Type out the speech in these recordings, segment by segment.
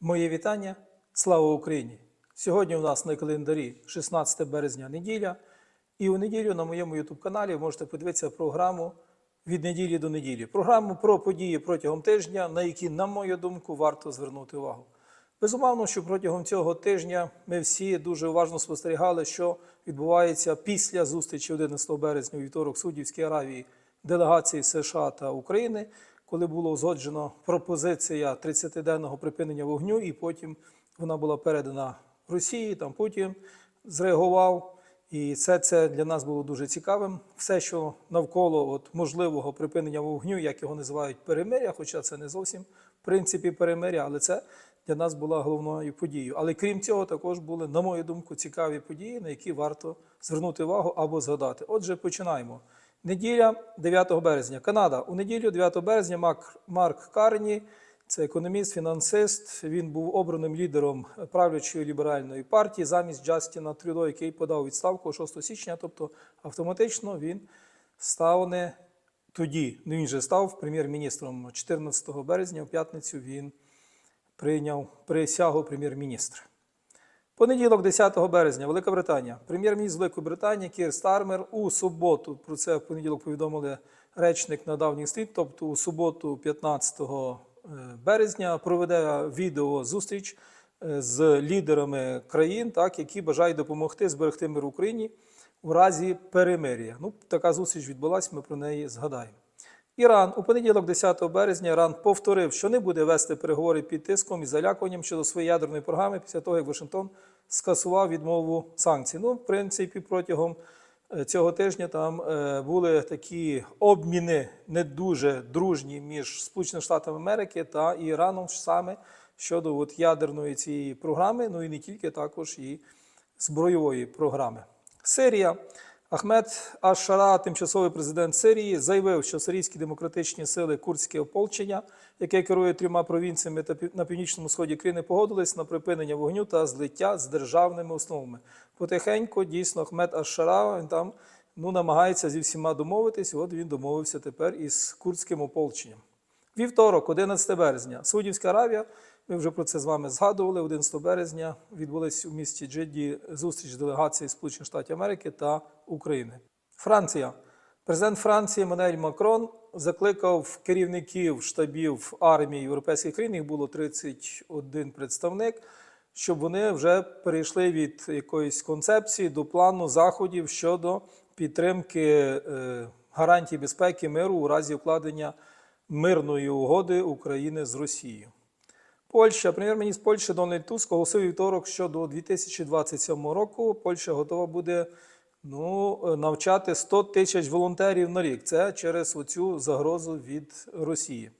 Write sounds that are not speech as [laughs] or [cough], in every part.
Моє вітання. Слава Україні! Сьогодні у нас на календарі 16 березня неділя. І у неділю на моєму youtube каналі можете подивитися програму від неділі до неділі. Програму про події протягом тижня, на які, на мою думку, варто звернути увагу. Безумовно, що протягом цього тижня ми всі дуже уважно спостерігали, що відбувається після зустрічі 11 березня у вівторок Суддівській Аравії делегації США та України, коли було узгоджено пропозиція 30-денного припинення вогню, і потім вона була передана Росії. Там Путін зреагував. І це, це для нас було дуже цікавим. Все, що навколо от, можливого припинення вогню, як його називають перемиря, хоча це не зовсім в принципі перемиря, але це для нас була головною подією. Але крім цього, також були, на мою думку, цікаві події, на які варто звернути увагу або згадати. Отже, починаємо. Неділя 9 березня. Канада. У неділю 9 березня Марк, Марк Карні, це економіст, фінансист. Він був обраним лідером правлячої ліберальної партії замість Джастіна Трюдо, який подав відставку 6 січня. Тобто автоматично він стане тоді. Ну він же став прем'єр-міністром 14 березня. У п'ятницю він прийняв присягу прем'єр-міністра. Понеділок, 10 березня, Велика Британія. Прем'єр-міністр Великої Британії Кір Стармер у суботу. Про це в понеділок повідомили речник на Давній стріт. Тобто у суботу, 15 березня, проведе відео зустріч е, з лідерами країн, так, які бажають допомогти зберегти мир Україні у разі перемир'я. Ну, така зустріч відбулася, ми про неї згадаємо. Іран у понеділок, 10 березня, Іран повторив, що не буде вести переговори під тиском і залякуванням щодо своєї ядерної програми після того, як Вашингтон скасував відмову санкцій. Ну, в принципі, протягом е, цього тижня там е, були такі обміни не дуже дружні між Сполученими Штатами Америки та Іраном саме щодо от ядерної цієї програми, ну і не тільки також і збройової програми. Сирія. Ахмед Аш-Шара, тимчасовий президент Сирії, заявив, що сирійські демократичні сили курдське ополчення, яке керує трьома провінціями та на північному сході країни, погодились на припинення вогню та злиття з державними основами. Потихеньку дійсно Ахмед Аш-Шара він там ну, намагається зі всіма домовитись. От він домовився тепер із курдським ополченням. Вівторок, 11 березня, Саудівська Аравія. Ми вже про це з вами згадували. 11 березня відбулась у місті Джидді зустріч делегації Сполучених Штатів Америки та України. Франція. Президент Франції Еммануель Макрон закликав керівників штабів армії європейських країн, їх було 31 представник, щоб вони вже перейшли від якоїсь концепції до плану заходів щодо підтримки е, гарантій безпеки миру у разі укладення мирної угоди України з Росією. Польща, прем'єр-міністр Польщі Дональд Туск оголосив вівторок, що до 2027 року Польща готова буде ну, е, навчати 100 тисяч волонтерів на рік. Це через оцю загрозу від Росії.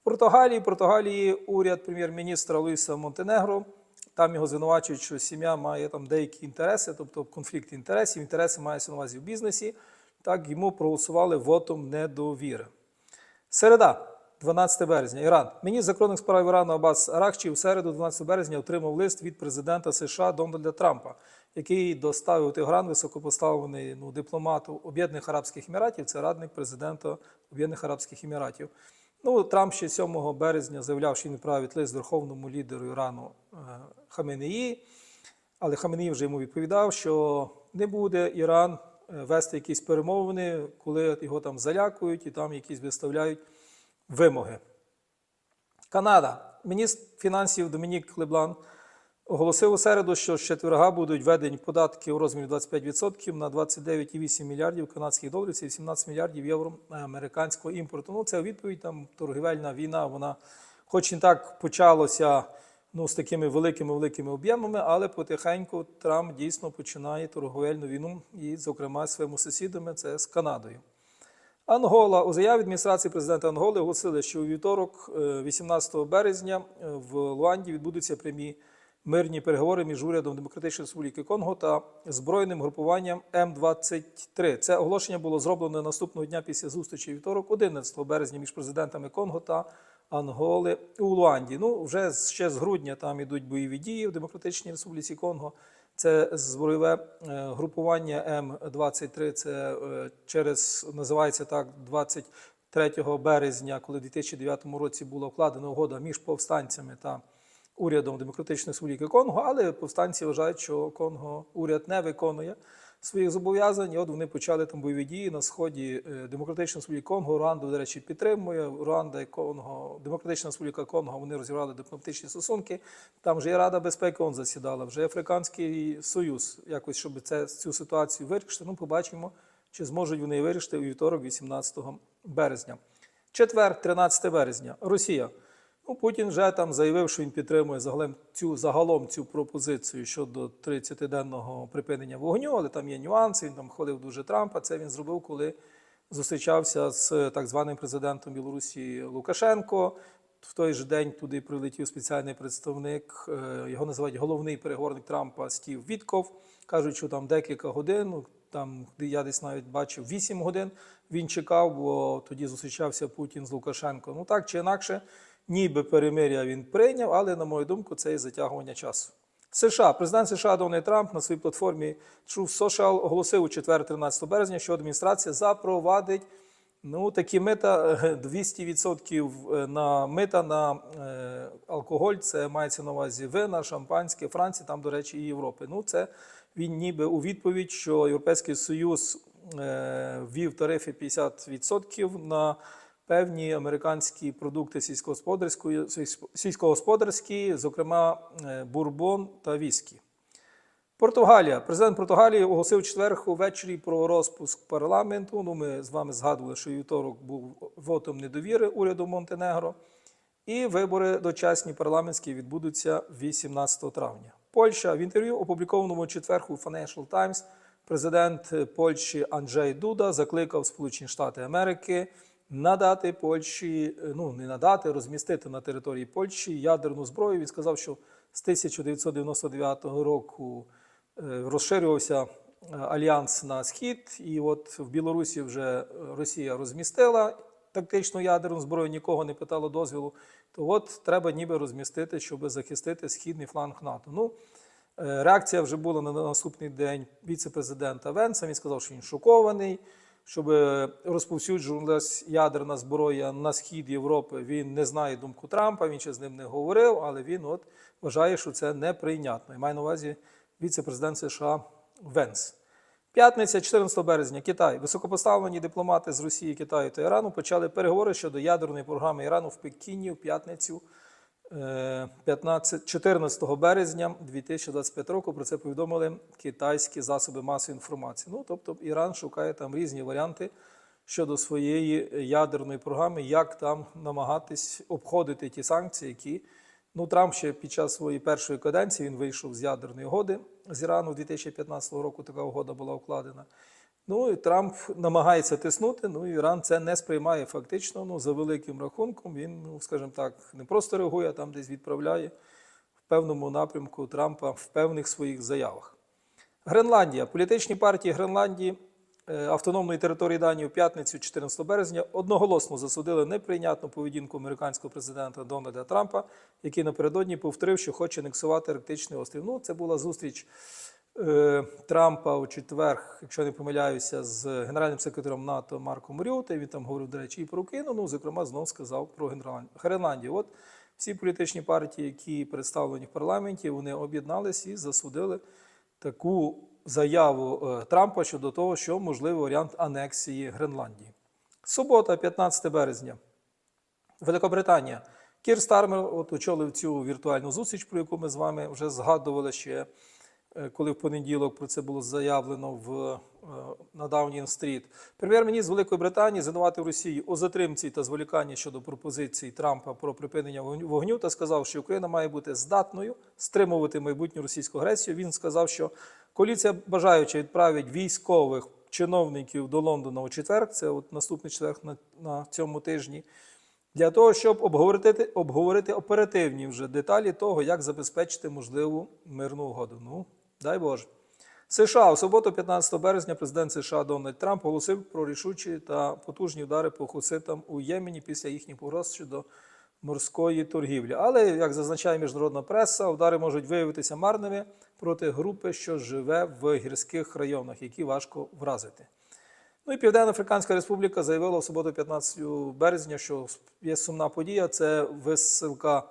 В Португалії, Португалії уряд прем'єр-міністра Луїса Монтенегро. Там його звинувачують, що сім'я має там деякі інтереси, тобто конфлікт інтересів. Інтереси мається на увазі в бізнесі. Так йому проголосували вотом недовіри. Середа, 12 березня, Іран. Міністр закордонних справ Ірану Аббас Арахчі в середу, 12 березня, отримав лист від президента США Дональда Трампа, який доставив у Тегран високопоставлений ну, дипломат Об'єднаних Арабських Еміратів, це радник президента Об'єднаних Арабських Еміратів. Ну, Трамп ще 7 березня заявляв, що він відправить лист верховному лідеру Ірану е, Хаменеї, але Хаменеї вже йому відповідав, що не буде Іран е, вести якісь перемовини, коли його там залякують і там якісь виставляють вимоги. Канада. Міністр фінансів Домінік Леблан оголосив у середу, що з четверга будуть введені податки у розмірі 25% на 29,8 мільярдів канадських доларів, це 18 мільярдів євро американського імпорту. Ну, це відповідь там торгівельна війна, вона, хоч і так почалося ну, з такими великими великими об'ємами, але потихеньку Трамп дійсно починає торговельну війну, і, зокрема, своїми сусідами, це з Канадою. Ангола у заяві адміністрації президента Анголи оголосили, що у вівторок, е, 18 березня, е, в Луанді відбудуться прямі мирні переговори між урядом Демократичної Республіки Конго та збройним групуванням М-23. Це оголошення було зроблено наступного дня після зустрічі вівторок, 11 березня, між президентами Конго та Анголи у Луанді. Ну, вже ще з грудня там ідуть бойові дії в Демократичній Республіці Конго. Це збройове е, групування М-23, це е, через, називається так, 23 березня, коли в 2009 році була вкладена угода між повстанцями та урядом Демократичної Республіки Конго, але повстанці вважають, що Конго уряд не виконує своїх зобов'язань. І от вони почали там бойові дії на сході е, Демократичної Республіки Конго. Руанду, до речі, підтримує. Руанда і Конго, Демократична Республіка Конго, вони розірвали дипломатичні стосунки. Там вже і Рада безпеки ООН засідала, вже Африканський Союз, якось, щоб це, цю ситуацію вирішити. Ну, побачимо, чи зможуть вони вирішити у вівторок, 18 березня. Четвер, 13 березня, Росія. Ну, Путін вже там заявив, що він підтримує загалом цю, загалом цю пропозицію щодо 30-денного припинення вогню, але там є нюанси. Він там ходив дуже Трампа. Це він зробив, коли зустрічався з так званим президентом Білорусі Лукашенко. В той же день туди прилетів спеціальний представник, е, його називають головний переговорник Трампа Стів Вітков. Кажуть, що там декілька годин, ну, там я десь навіть бачив 8 годин. Він чекав, бо тоді зустрічався Путін з Лукашенко. Ну так чи інакше, ніби перемиря він прийняв, але, на мою думку, це і затягування часу. США, президент США Дональд Трамп на своїй платформі Truth Social оголосив у четвер, 13 березня, що адміністрація запровадить ну, такі мита [laughs] е, 200% на мита на е, алкоголь. Це мається на увазі вина, шампанське, Франції, там, до речі, і Європи. Ну, це він ніби у відповідь, що Європейський Союз е, тарифи 50% на певні американські продукти сільськогосподарської сільськогосподарські, зокрема е, бурбон та віскі. Португалія. Президент Португалії оголосив четвер увечері про розпуск парламенту. Ну, ми з вами згадували, що вівторок був вотом недовіри уряду Монтенегро. І вибори дочасні парламентські відбудуться 18 травня. Польща в інтерв'ю, опублікованому у четвер у Financial Times, президент Польщі Анджей Дуда закликав Сполучені Штати Америки надати Польщі, ну не надати, розмістити на території Польщі ядерну зброю. Він сказав, що з 1999 року е, розширювався е, альянс на схід, і от в Білорусі вже Росія розмістила тактичну ядерну зброю, нікого не питало дозволу. То от треба ніби розмістити, щоб захистити східний фланг НАТО. Ну, е, реакція вже була на наступний день віце-президента Венса. Він сказав, що він шокований, щоб розповсюджувалась ядерна зброя на схід Європи. Він не знає думку Трампа, він ще з ним не говорив, але він от вважає, що це неприйнятно. І має на увазі віце-президент США Венс. П'ятниця, 14 березня, Китай. Високопоставлені дипломати з Росії, Китаю та Ірану почали переговори щодо ядерної програми Ірану в Пекіні в п'ятницю е, 15, 14 березня 2025 року. Про це повідомили китайські засоби масової інформації. Ну, тобто Іран шукає там різні варіанти щодо своєї ядерної програми, як там намагатись обходити ті санкції, які Ну, Трамп ще під час своєї першої каденції він вийшов з ядерної угоди з Ірану 2015 року. Така угода була укладена. Ну і Трамп намагається тиснути. Ну і Іран це не сприймає фактично. Ну за великим рахунком. Він, ну скажімо так, не просто реагує, а там десь відправляє в певному напрямку Трампа в певних своїх заявах. Гренландія. Політичні партії Гренландії е, автономної території Данії у п'ятницю, 14 березня, одноголосно засудили неприйнятну поведінку американського президента Дональда Трампа, який напередодні повторив, що хоче анексувати Арктичний острів. Ну, це була зустріч Трампа у четвер, якщо не помиляюся, з генеральним секретарем НАТО Марком Рюте. Він там говорив, до речі, і про Україну. Ну, зокрема, знов сказав про Гренландію. От всі політичні партії, які представлені в парламенті, вони об'єднались і засудили таку заяву е, Трампа щодо того, що можливий варіант анексії Гренландії. Субота, 15 березня. Великобританія. Кір Стармер от очолив цю віртуальну зустріч, про яку ми з вами вже згадували ще, е, коли в понеділок про це було заявлено в, е, на Даунінг-стріт. Прем'єр-міністр Великої Британії звинуватив Росію у затримці та зволіканні щодо пропозицій Трампа про припинення вогню- та сказав, що Україна має бути здатною стримувати майбутню російську агресію. Він сказав, що коаліція бажаюча відправить військових чиновників до Лондона у четвер. Це от наступний четвер на, на цьому тижні для того, щоб обговорити, обговорити оперативні вже деталі того, як забезпечити можливу мирну угоду. Ну, дай Боже. США у суботу, 15 березня, президент США Дональд Трамп оголосив про рішучі та потужні удари по хуситам у Ємені після їхніх погроз щодо морської торгівлі. Але, як зазначає міжнародна преса, удари можуть виявитися марними проти групи, що живе в гірських районах, які важко вразити. Ну і Південно-Африканська Республіка заявила в суботу, 15 березня, що є сумна подія. Це висилка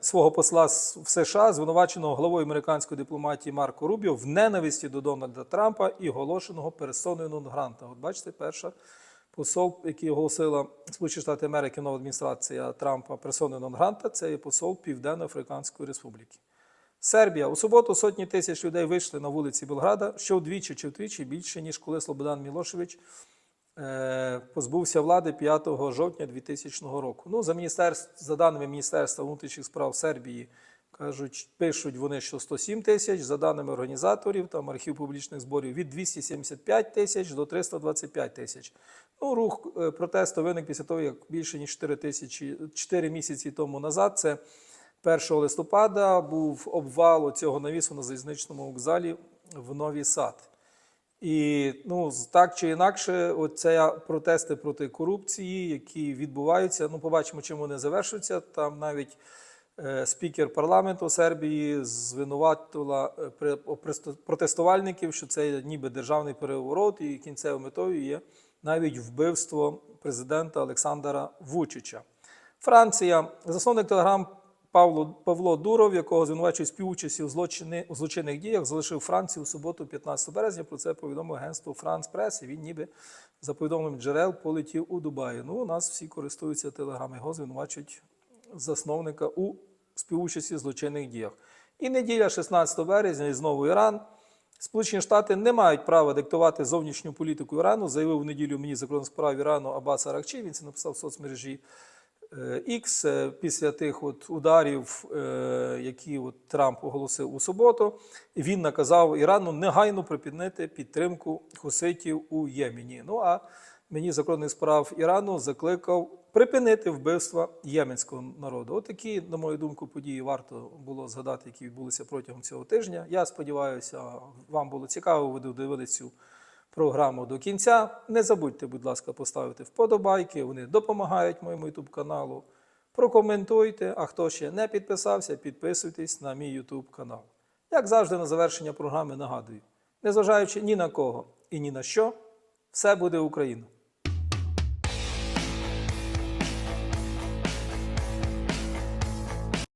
свого посла в США, звинуваченого главою американської дипломатії Марко Рубіо в ненависті до Дональда Трампа і оголошеного персоною нон гранта. От бачите, перша посол, який оголосила Сполучені Штати Америки нова адміністрація Трампа персоною нон гранта, це є посол Південно-Африканської Республіки. Сербія. У суботу сотні тисяч людей вийшли на вулиці Белграда, що вдвічі чи втричі більше, ніж коли Слободан Мілошевич е, позбувся влади 5 жовтня 2000 року. Ну, за, за даними Міністерства внутрішніх справ Сербії, кажуть, пишуть вони, що 107 тисяч, за даними організаторів, там архів публічних зборів, від 275 тисяч до 325 тисяч. Ну, рух е, протесту виник після того, як більше ніж 4, тисячі, 4 місяці тому назад. Це 1 листопада був обвал цього навісу на залізничному вокзалі в Новий Сад. І ну, так чи інакше, оце протести проти корупції, які відбуваються. Ну, побачимо, чим вони завершуються. Там навіть е, спікер парламенту Сербії звинуватила е, протестувальників, що це ніби державний переворот, і кінцевою метою є навіть вбивство президента Олександра Вучича. Франція, засновник телеграм Павло, Павло Дуров, якого звинувачують співучасті у, злочини, у злочинних діях, залишив Францію у суботу, 15 березня. Про це повідомив агентство Франс Прес. І він ніби за повідомленням джерел полетів у Дубаї. Ну, у нас всі користуються телеграми. Його звинувачують засновника у співучасті в злочинних діях. І неділя, 16 березня, і знову Іран. Сполучені Штати не мають права диктувати зовнішню політику Ірану, заявив у неділю мені закордонних справ Ірану Аббас Аракчі. Він це написав в соцмережі е, X е, після тих от ударів, е, які от Трамп оголосив у суботу. Він наказав Ірану негайно припинити підтримку хуситів у Ємені. Ну а мені закордонних справ Ірану закликав припинити вбивства єменського народу. Отакі, на мою думку, події варто було згадати, які відбулися протягом цього тижня. Я сподіваюся, вам було цікаво, ви дивилися цю програму до кінця. Не забудьте, будь ласка, поставити вподобайки. Вони допомагають моєму YouTube каналу. Прокоментуйте, а хто ще не підписався, підписуйтесь на мій YouTube канал. Як завжди, на завершення програми нагадую: незважаючи ні на кого і ні на що, все буде Україна.